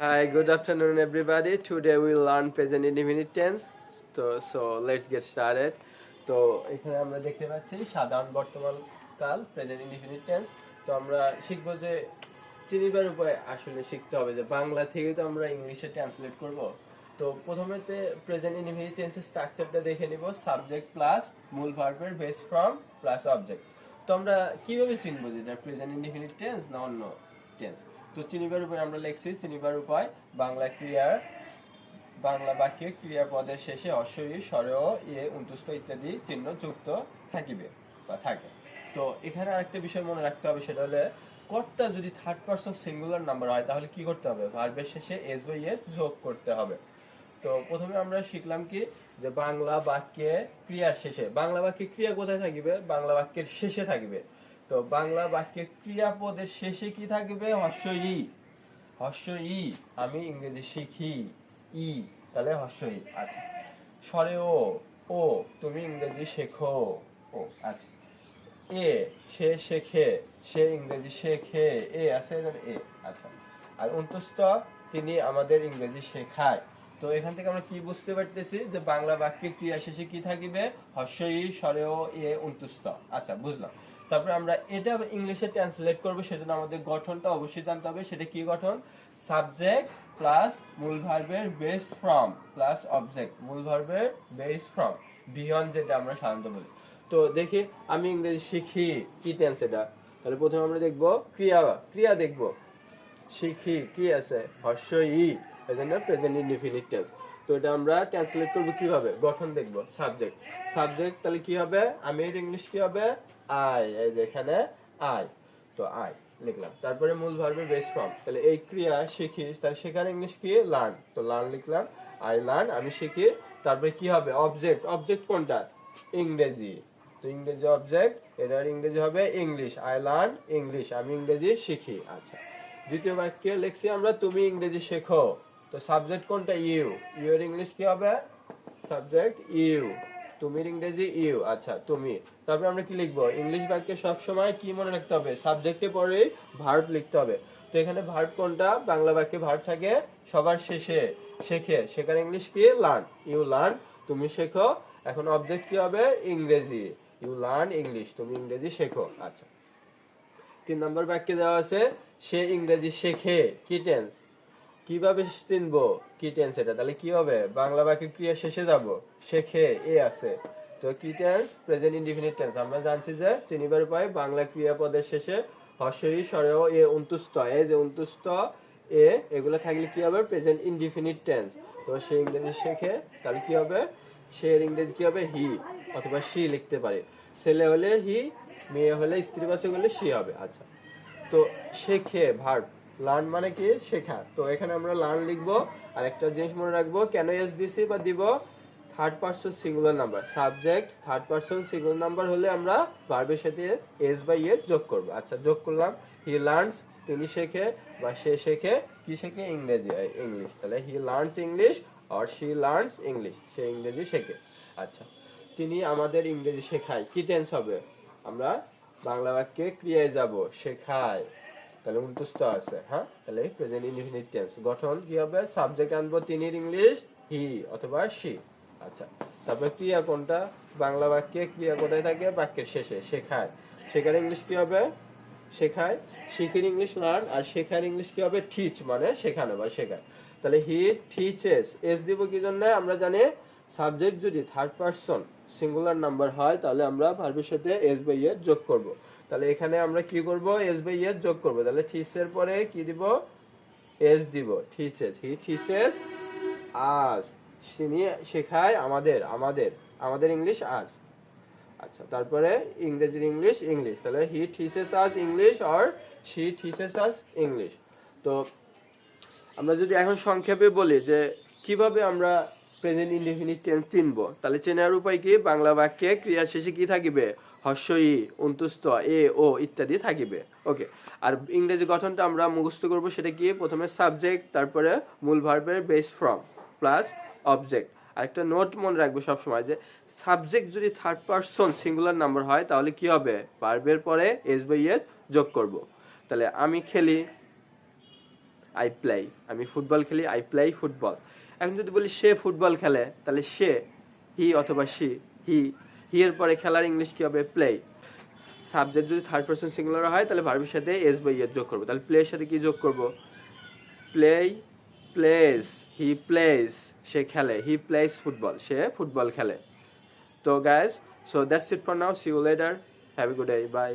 Hi, good afternoon, everybody. Today we learn present indefinite tense. So, so let's get started. তো এখানে আমরা দেখতে পাচ্ছি সাধারণ বর্তমান কাল প্রেজেন্ট ইনডিফিনিট টেন্স তো আমরা শিখব যে চিনিবার উপায় আসলে শিখতে হবে যে বাংলা থেকে তো আমরা ইংলিশে ট্রান্সলেট করব তো প্রথমেতে প্রেজেন্ট ইনডিফিনিট টেন্সের স্ট্রাকচারটা দেখে নিব সাবজেক্ট প্লাস মূল ভার্বের বেস ফ্রম প্লাস অবজেক্ট তো আমরা কীভাবে চিনবো যে এটা প্রেজেন্ট ইনডিফিনিট টেন্স না অন্য টেন্স তো চিনিবার উপায় আমরা লিখছি, চিনিবার উপায় বাংলা ক্রিয়ার বাংলা বাক্যে ক্রিয়াপদের শেষে অশ্বয়ী স্বরেও ইয়ে উন্তুষ্ট ইত্যাদি চিহ্ন যুক্ত থাকিবে বা থাকে। তো এখানে আরেকটা বিষয় মনে রাখতে হবে, সেটা হলে কর্তা যদি থার্ড পারসন সিঙ্গুলার নাম্বার হয়, তাহলে কি করতে হবে? ভার্বের শেষে এস বা ইয়ে যোগ করতে হবে। তো প্রথমে আমরা শিখলাম কি? যে বাংলা বাক্যে ক্রিয়ার শেষে, বাংলা বাক্যে ক্রিয়া কোথায় থাকিবে? বাংলা বাক্যের শেষে থাকবে। তো বাংলা বাক্যে ক্রিয়াপদের শেষে কি থাকবে? হর্ষ ই হর্ষ ই আমি ইংরেজি শিখি। ই, তাহলে হর্ষ ই আচ্ছা। স্বরে ও ও, তুমি ইংরেজি শেখো। ও আচ্ছা। এ, সে শেখে, সে ইংরেজি শেখে। এ আছে এ আচ্ছা। আর অন্তস্থ, তিনি আমাদের ইংরেজি শেখায়। তো এখান থেকে আমরা কি বুঝতে পারতেছি? যে বাংলা বাক্যে ক্রিয়া শেষে কি থাকিবে? হর্ষই স্বরেও এ, অন্তুস্থ। আচ্ছা বুঝলাম। তারপরে আমরা এটা ইংলিশে ট্রান্সলেট করব, সেজন্য আমাদের গঠনটা অবশ্যই জানতে হবে, সেটা কি গঠন? সাবজেক্ট প্লাস মূল ভার্বের বেস ফ্রম প্লাস অবজেক্ট মূল ভার্বের বেস ফ্রম বিয়ন্ড যেটা আমরা সাধারণত বলি। তো দেখি, আমি ইংরেজি শিখি, কি টেন্স এটা তাহলে প্রথমে আমরা দেখব, ক্রিয়া ক্রিয়া দেখব। শিখি, কি আছে? হর্ষ ই এজন্য প্রেজেন্ট ইনডিফিনিট টেন্স তো এটা আমরা ট্রান্সলেট করব কীভাবে? গঠন দেখব সাবজেক্ট সাবজেক্ট তাহলে কি হবে? আমি এর ইংলিশ কি হবে? আই এই যে এখানে আই তো আই লিখলাম। তারপরে মূল ভার্বের বেস ফর্ম তাহলে এই ক্রিয়া শিখি, তাহলে সেখানে ইংলিশ কি? লার্ন তো লার্ন লিখলাম। আই লার্ন আমি শিখি। তারপরে কি হবে? অবজেক্ট অবজেক্ট কোনটা? ইংরেজি। তো ইংরেজি অবজেক্ট এটার ইংরেজি হবে ইংলিশ আই লার্ন ইংলিশ আমি ইংরেজি শিখি। আচ্ছা। দ্বিতীয় বাক্যে লিখছি আমরা, তুমি ইংরেজি শেখো। তো সাবজেক্ট কোনটা? ইউ ইউ এর ইংলিশ কি হবে? সাবজেক্ট ইউ তুমির ইংরেজি ইউ আচ্ছা তুমি। তারপরে আমরা কি লিখব? ইংলিশ বাক্যে সব সময় কি মনে রাখতে হবে? সাবজেক্টে পরে ভার্ব লিখতে হবে। তো এখানে ভার্ব কোনটা? বাংলা বাক্যে ভার্ব থাকে সবার শেষে, শেখে। শেখার ইংলিশ কি? লার্ন ইউ লার্ন তুমি শেখো। এখন অবজেক্ট কি হবে? ইংরেজি। ইউ লার্ন ইংলিশ তুমি ইংরেজি শেখো। আচ্ছা। তিন নম্বর বাক্যে দেওয়া আছে, সে ইংরেজি শেখে। কি টেন্স কীভাবে চিনবো কি টেন্স এটা? তাহলে কি হবে বাংলা বাক্যে ক্রিয়া শেষে যাব। শেখে এ আছে। তো কি টেন্স প্রেজেন্ট ইনডিফিনিট টেন্স। আমরা জানছি যে চিনিবার উপায় বাংলা ক্রিয়াপদের শেষে হর্ষই স্বরেও এ উন্তুষ্ট এ যে উন্তুষ্ট এ, এগুলো থাকলে কি হবে? Present indefinite tense. তো সে ইংরেজি শেখে তাহলে কি হবে? সে ইংরেজি কি হবে? হি, অথবা সি লিখতে পারে। ছেলে হলে হি, মেয়ে হলে স্ত্রীবাচক হলে সি হবে। আচ্ছা। তো শেখে ভার্ব। লার্ন মানে কি? শেখা। তো এখানে আমরা লার্ন লিখব, আর একটা জিনিস মনে রাখব, কেন এস দিছি বা দিব? Third person singular number subject third person singular number হলে আমরা ভার্বের সাথে এস বা ইয়ে যোগ করব। আচ্ছা যোগ করলাম। হি লার্নস তিনি শেখে বা সে শেখে। কি শেখে? ইংরেজি ইংলিশ তাহলে হি লার্নস ইংলিশ আর শি লার্নস ইংলিশ সে ইংরেজি শেখে। আচ্ছা তিনি আমাদের ইংরেজি শেখায়। কি টেন্স হবে? আমরা বাংলা বাক্যে ক্রিয়ায় যাব। শেখায়। তাহলে উন্তুষ্ট আছে হ্যাঁ? তাহলে প্রেজেন্ট ইনডিফিনিট টেন্স গঠন কি হবে? সাবজেক্ট আনব তিনির ইংলিশ হি অথবা শি আচ্ছা তারপরে ক্রিয়া কোনটা বাংলা বাক্যে ক্রিয়া কোথায় থাকে, বাক্যের শেষে, শেখায়। শেখার ইংলিশ কি হবে? শেখায়। শিখের ইংলিশ লার্ন আর শেখার ইংলিশ কি হবে? টিচ মানে শেখানো বা শেখায়। তাহলে হি টিচেস এস দিব কি জন্য? আমরা জানি সাবজেক্ট যদি থার্ড পারসন সিঙ্গুলার নাম্বার হয়, তাহলে আমরা ভার্বের সাথে এস বাই এর যোগ করব। তাহলে এখানে আমরা কি করব? এস বাই এর যোগ করব। তাহলে টিচের পরে কি দিব? এস দিব। টিচেস হি টিচেস আজ তিনি শেখায় আমাদের আমাদের আমাদের ইংলিশ আজ আচ্ছা তারপরে ইংরেজির ইংলিশ ইংলিশ তাহলে he teaches us English or she teaches us English তো আমরা যদি এখন সংক্ষেপে বলি যে কীভাবে আমরা প্রেজেন্ট ইনডিফিনিট টেন্স চিনব। তাহলে চেনার উপায় কি? বাংলা বাক্যে ক্রিয়া শেষে কি থাকিবে? হর্ষই, অন্তুষ্ট, এ, ও ইত্যাদি থাকিবে। ওকে আর ইংরেজি গঠনটা আমরা মুখস্থ করব সেটা কি? প্রথমে সাবজেক্ট তারপরে মূল ভার্বের বেস ফ্রম প্লাস অবজেক্ট আর একটা নোট মনে রাখব সবসময় যে সাবজেক্ট যদি থার্ড পারসন সিঙ্গুলার নাম্বার হয়, তাহলে কি হবে? ভার্বের পরে এস বাই এস যোগ করব। তাহলে আমি খেলি আই প্লে আমি ফুটবল খেলি আই প্লে ফুটবল এখন যদি বলি সে ফুটবল খেলে, তাহলে সে হি অথবা সি হি হি এর পরে খেলার ইংলিশ কি হবে? প্লে সাবজেক্ট যদি থার্ড পার্সন সিঙ্গুলার হয়, তাহলে ভার্বের সাথে এস বা ইয়ের যোগ করব। তাহলে প্লের সাথে কি যোগ করব? প্লে প্লেস হি প্লেস সে খেলে হি প্লেস ফুটবল সে ফুটবল খেলে। তো guys so that's it for now see you later have a good day bye